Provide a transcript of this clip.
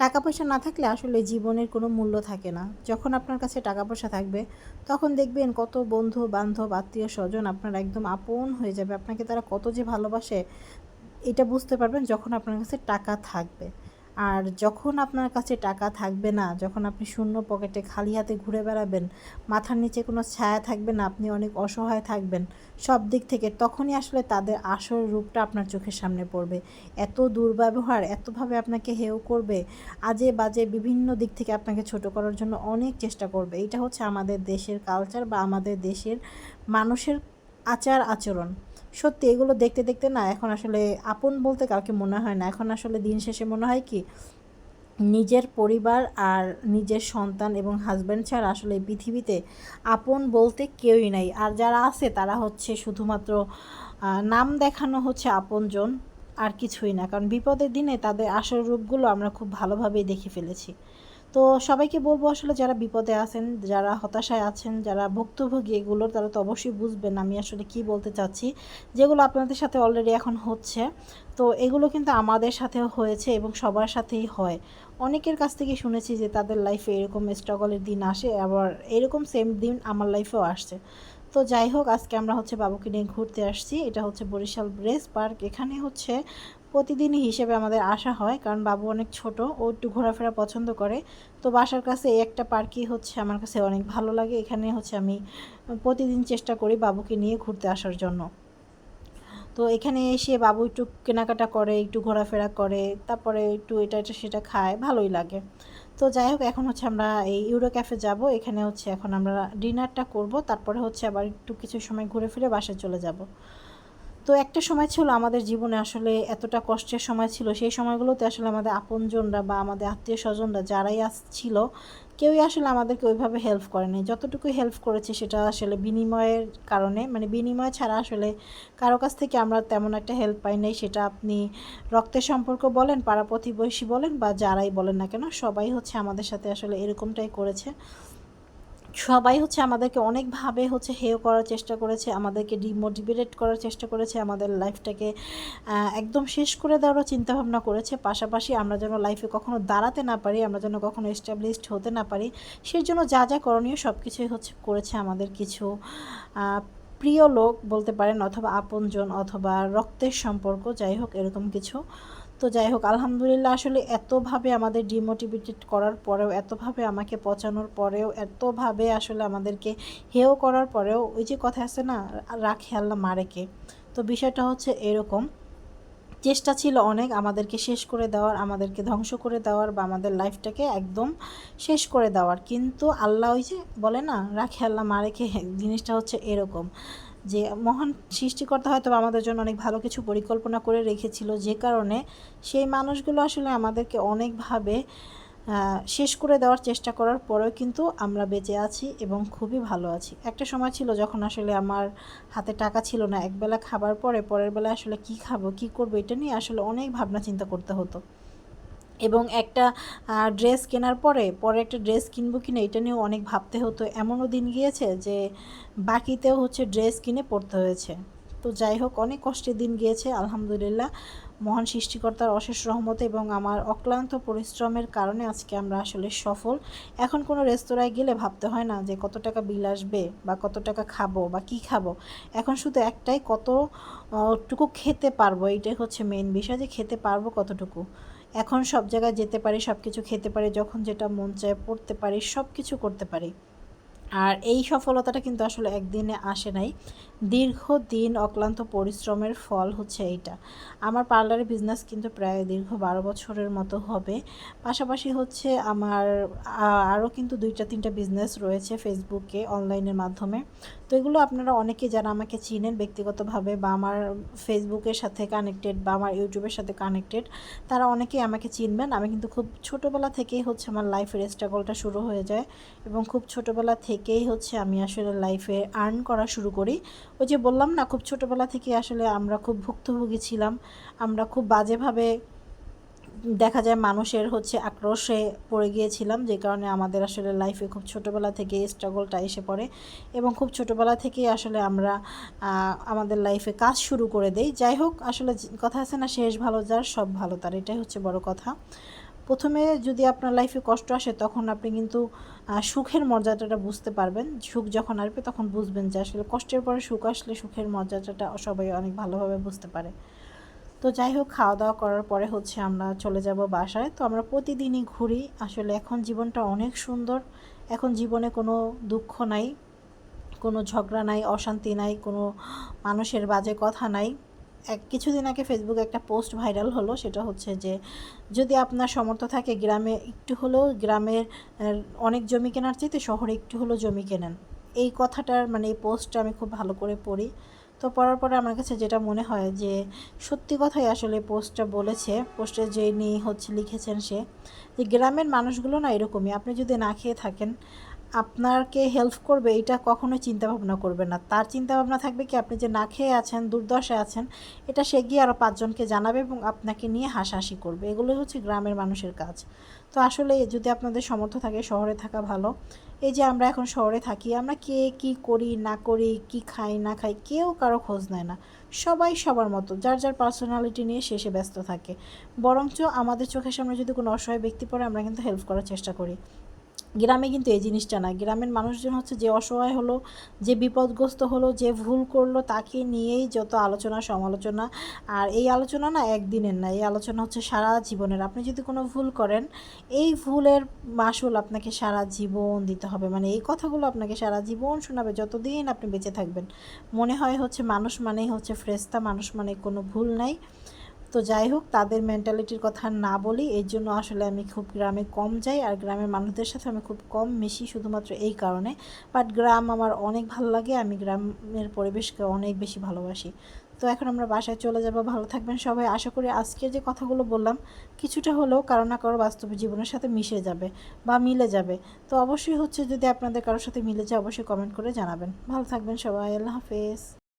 টাকা পয়সা না থাকলে আসলে জীবনের কোনো মূল্য থাকে না। যখন আপনার কাছে টাকা পয়সা থাকবে, তখন দেখবেন কত বন্ধু, বান্ধব, আত্মীয়, স্বজন আপনার একদম আপন হয়ে যাবে। আপনাকে তারা কত যে ভালোবাসে, এটা বুঝতে পারবেন যখন আপনার কাছে টাকা থাকবে। আর যখন আপনার কাছে টাকা থাকবে না, যখন আপনি শূন্য পকেটে খালি হাতে ঘুরে বেড়াবেন, মাথার নিচে কোনো ছায়া থাকবে না, আপনি অনেক অসহায় থাকবেন, সব দিক থেকে তখনই আসলে তাদের আসল রূপটা আপনার চোখের সামনে পড়বে। এত দুর্ব্যবহার, এতভাবে আপনাকে হেয় করবে, আজে বাজে বিভিন্ন দিক থেকে আপনাকে ছোট করার জন্য অনেক চেষ্টা করবে। এটা হচ্ছে আমাদের দেশের কালচার বা আমাদের দেশের মানুষের আচার আচরণ সত্যি এগুলো দেখতে দেখতে না, এখন আসলে আপন বলতে কাউকে মনে হয় না। এখন আসলে দিন শেষে মনে হয় কি, নিজের পরিবার আর নিজের সন্তান এবং হাজব্যান্ড ছাড়া আসলে পৃথিবীতে আপন বলতে কেউই নাই। আর যারা আছে, তারা হচ্ছে শুধুমাত্র নাম দেখানো হচ্ছে আপনজন, আর কিছুই না। কারণ বিপদের দিনে তাদের আসল রূপগুলো আমরা খুব ভালোভাবেই দেখে ফেলেছি। তো সবাইকে বলব আসলে যারা বিপদে আছেন, যারা হতাশায় আছেন, যারা ভুক্তভোগী এগুলো তারা তো অবশ্যই বুঝবেন আমি আসলে কি বলতে চাচ্ছি। যেগুলো আপনাদের সাথে অলরেডি এখন হচ্ছে, তো এগুলো কিন্তু আমাদের সাথেও হয়েছে এবং সবার সাথেই হয়। অনেকের কাছ থেকে শুনেছি যে তাদের লাইফে এরকম স্ট্রাগলের দিন আসে, আবার এরকম সেম দিন আমার লাইফেও আসছে। তো যাই হোক, আজকে আমরা হচ্ছে বাবুকে নিয়ে ঘুরতে আসছি, এটা হচ্ছে বরিশাল ব্রেস পার্ক, এখানে হচ্ছে প্রতিদিনই হিসেবে আমাদের আসা হয়, কারণ বাবু অনেক ছোট, ও একটু ঘোরাফেরা পছন্দ করে। তো বাসার কাছে এই একটা পার্কই হচ্ছে আমার কাছে অনেক ভালো লাগে। এখানে হচ্ছে আমি প্রতিদিন চেষ্টা করি বাবুকে নিয়ে ঘুরতে আসার জন্য। তো এখানে এসে বাবু একটু কেনাকাটা করে, একটু ঘোরাফেরা করে, তারপরে একটু এটা এটা, সেটা খায়, ভালোই লাগে। তো যাই হোক, এখন হচ্ছে আমরা এই ইউরো ক্যাফে যাব। এখানে হচ্ছে এখন আমরা ডিনারটা করব, তারপরে হচ্ছে আবার একটু কিছু সময় ঘুরে ফিরে বাসায় চলে যাব। তো একটা সময় ছিল আমাদের জীবনে আসলে এতটা কষ্টের সময় ছিল, সেই সময়গুলোতে আসলে আমাদের আপনজনরা বা আমাদের আত্মীয় স্বজনরা যারাই আসছিল, কেউই আসলে আমাদেরকে ওইভাবে হেল্প করেনি। যতটুকু হেল্প করেছে সেটা আসলে বিনিময়ের কারণে মানে বিনিময় ছাড়া আসলে কারও কাছ থেকে আমরা তেমন একটা হেল্প পাই নাই, সেটা আপনি রক্তের সম্পর্ক বলেন পাড়া প্রতিবেশী বলেন বা যারাই বলেন না কেন, সবাই হচ্ছে আমাদের সাথে আসলে এরকমটাই করেছে। সবাই হচ্ছে আমাদেরকে অনেকভাবে হচ্ছে হেয় করার চেষ্টা করেছে, আমাদেরকে ডিমোটিভেটেড করার চেষ্টা করেছে, আমাদের লাইফটাকে একদম শেষ করে দেওয়ারও চিন্তাভাবনা করেছে। পাশাপাশি আমরা যেন লাইফে কখনো দাঁড়াতে না পারি, আমরা যেন কখনো এস্টাবলিশড হতে না পারি সেই জন্য যা যা করণীয় সব কিছুই হচ্ছে করেছে আমাদের কিছু প্রিয় লোক বলতে পারেন অথবা আপনজন অথবা রক্তের সম্পর্ক, যাই হোক এরকম কিছু। তো যাই হোক, আলহামদুলিল্লাহ আসলে এতভাবে আমাদের ডিমোটিভেটেড করার পরেও, এতভাবে আমাকে পচানোর পরেও, এতভাবে আসলে আমাদেরকে হেও করার পরেও, ওই যে কথা আছে না, রাখে আল্লাহ মারেকে তো বিষয়টা হচ্ছে এরকম। চেষ্টা ছিল অনেক আমাদেরকে শেষ করে দেওয়ার, আমাদেরকে ধ্বংস করে দেওয়ার বা আমাদের লাইফটাকে একদম শেষ করে দেওয়ার। কিন্তু আল্লাহ ওই যে বলে না, রাখে আল্লাহ মারেকে জিনিসটা হচ্ছে এরকম। যে মহান সৃষ্টিকর্তা হয়তো আমাদের জন্য অনেক ভালো কিছু পরিকল্পনা করে রেখেছিল যে কারণে, সেই মানুষগুলো আসলে আমাদেরকে অনেকভাবে শেষ করে দেওয়ার চেষ্টা করার পরেও কিন্তু আমরা বেঁচে আছি এবং খুবই ভালো আছি। একটা সময় ছিল যখন আসলে আমার হাতে টাকা ছিল না, একবেলা খাবার পরে পরের বেলা আসলে কি খাব, কি করব এটা নিয়ে আসলে অনেক ভাবনা চিন্তা করতে হতো। এবং একটা ড্রেস কেনার পরে পরে একটা ড্রেস কিনবো কিনা এটা নিয়েও অনেক ভাবতে হতো। এমনও দিন গিয়েছে যে বাকিতেও হচ্ছে ড্রেস কিনে পড়তে হয়েছে। তো যাই হোক, অনেক কষ্টের দিন গিয়েছে, আলহামদুলিল্লাহ। মহান সৃষ্টিকর্তার অশেষ রহমতে এবং আমার অক্লান্ত পরিশ্রমের কারণে আজকে আমরা আসলে সফল। এখন কোনো রেস্তোরাঁয় গেলে ভাবতে হয় না যে কত টাকা বিল আসবে বা কত টাকা খাব বা কি খাব। এখন শুধু একটাই কতটুকু খেতে পারব, এইটাই হচ্ছে মেন বিষয় যে খেতে পারব কতটুকু। এখন সব জায়গায় যেতে পারে সব কিছু খেতে পারে, যখন যেটা মন চায় পড়তে পারে সব কিছু করতে পারি। আর এই সফলতাটা কিন্তু আসলে একদিনে আসে নাই। দীর্ঘ দিন অক্লান্ত পরিশ্রমের ফল হচ্ছে এইটা। আমার পার্লারের বিজনেস কিন্তু প্রায় দীর্ঘ বারো বছরের মতো হবে। পাশাপাশি হচ্ছে আমার আরও কিন্তু দুইটা তিনটা বিজনেস রয়েছে ফেসবুকে, অনলাইনের মাধ্যমে। তো এগুলো আপনারা অনেকে যারা আমাকে চিনেন ব্যক্তিগতভাবে বা আমার ফেসবুকের সাথে কানেক্টেড বা আমার ইউটিউবের সাথে কানেক্টেড তারা অনেকেই আমাকে চিনবেন। আমি কিন্তু খুব ছোটোবেলা থেকেই হচ্ছে আমার লাইফের স্ট্রাগলটা শুরু হয়ে যায় এবং খুব ছোটোবেলা থেকেই হচ্ছে আমি আসলে লাইফে আর্ন করা শুরু করি। ওই যে বললাম না, খুব ছোটোবেলা থেকে আসলে আমরা খুব ভুক্তভোগী ছিলাম। আমরা খুব বাজেভাবে দেখা যায় মানুষের হচ্ছে আক্রোশে পড়ে গিয়েছিলাম, যে কারণে আমাদের আসলে লাইফে খুব ছোটোবেলা থেকে স্ট্রাগলটা এসে পড়ে। এবং খুব ছোটোবেলা থেকেই আসলে আমরা আমাদের লাইফে কাজ শুরু করে দেই। যাই হোক, আসলে কথা আছে না, শেষ ভালো যার, সব ভালো তার। এটাই হচ্ছে বড় কথা। প্রথমে যদি আপনার লাইফে কষ্ট আসে, তখন আপনি কিন্তু সুখের মর্যাদাটা বুঝতে পারবেন। সুখ যখন আসবে, তখন বুঝবেন যে আসলে কষ্টের পরে সুখ আসলে সুখের মর্যাদাটা সবাই অনেক ভালোভাবে বুঝতে পারে। তো যাই হোক খাওয়া দাওয়া করার পরে হচ্ছে আমরা চলে যাব বাসায়। তো আমরা প্রতিদিনই ঘুরি। আসলে এখন জীবনটা অনেক সুন্দর। এখন জীবনে কোনো দুঃখ নাই, কোনো ঝগড়া নাই, অশান্তি নাই, কোনো মানুষের বাজে কথা নাই। এক কিছুদিন আগে ফেসবুকে একটা পোস্ট ভাইরাল হলো, সেটা হচ্ছে যে, যদি আপনার সমর্থ থাকে গ্রামে একটু হলেও গ্রামের অনেক জমি কেনার চাইতে শহরে একটু হলেও জমি কেনেন। এই কথাটার মানে এই পোস্টটা আমি খুব ভালো করে পড়ি। তো পড়ার পরে আমার কাছে যেটা মনে হয় যে, সত্যি কথাই আসলে পোস্টটা বলেছে। পোস্টে যে নিয়ে হচ্ছে লিখেছেন সে। যে গ্রামের মানুষগুলো না এরকমই। আপনি যদি না খেয়ে থাকেন আপনাকে হেল্প করবে, এটা কখনোই চিন্তা ভাবনা করবে না। তার চিন্তা ভাবনা থাকবে কি, আপনি যে না খেয়ে আছেন, দুর্দশায় আছেন, এটা সে গিয়ে আরও পাঁচজনকে জানাবে এবং আপনাকে নিয়ে হাসাহাসি করবে। এগুলোই হচ্ছে গ্রামের মানুষের কাজ। তো আসলে যদি আপনাদের সমর্থ থাকে, শহরে থাকা ভালো। এই যে আমরা এখন শহরে থাকি, আমরা কে কি করি, না করি, কি খাই, না খাই, কেউ কারও খোঁজ নেয় না। সবাই সবার মতো, যার যার পার্সোনালিটি নিয়ে শেষে ব্যস্ত থাকে। বরঞ্চ আমাদের চোখের সামনে যদি কোনো অসহায় ব্যক্তি পড়ে, আমরা কিন্তু হেল্প করার চেষ্টা করি। গ্রামে কিন্তু এই জিনিসটা না। গ্রামের মানুষজন হচ্ছে যে অসহায় হলো, যে বিপদগ্রস্ত হলো, যে ভুল করল, তাকে নিয়েই যত আলোচনা, সমালোচনা। আর এই আলোচনা না একদিনের না, এই আলোচনা হচ্ছে সারা জীবনের। আপনি যদি কোনো ভুল করেন, এই ভুলের মাসুল আপনাকে সারা জীবন দিতে হবে। মানে এই কথাগুলো আপনাকে সারা জীবন শোনাবে যতদিন আপনি বেঁচে থাকবেন। মনে হয় হচ্ছে মানুষ মানেই হচ্ছে ফ্রেস্তা, মানুষ মানে কোনো ভুল নাই। তো যাই হোক, তাদের মেন্টালিটির কথা না বলি এই জন্য আসলে আমি খুব গ্রামে কম যাই, আর গ্রামের মানুষদের সাথে আমি খুব কম মিশি শুধুমাত্র এই কারণে। বাট গ্রাম আমার অনেক ভালো লাগে, আমি গ্রামের পরিবেশকে অনেক বেশি ভালোবাসি। তো এখন আমরা বাসায় চলে যাব, ভালো থাকবেন সবাই। আশা করি আজকে যে কথাগুলো বললাম, কিছুটা হলেও কারও না কারও বাস্তব জীবনের সাথে মিশে যাবে বা মিলে যাবে। তো অবশ্যই হচ্ছে যদি আপনাদের কারোর সাথে মিলে যায়, অবশ্যই কমেন্ট করে জানাবেন। ভালো থাকবেন সবাই, আল্লাহ হাফেজ।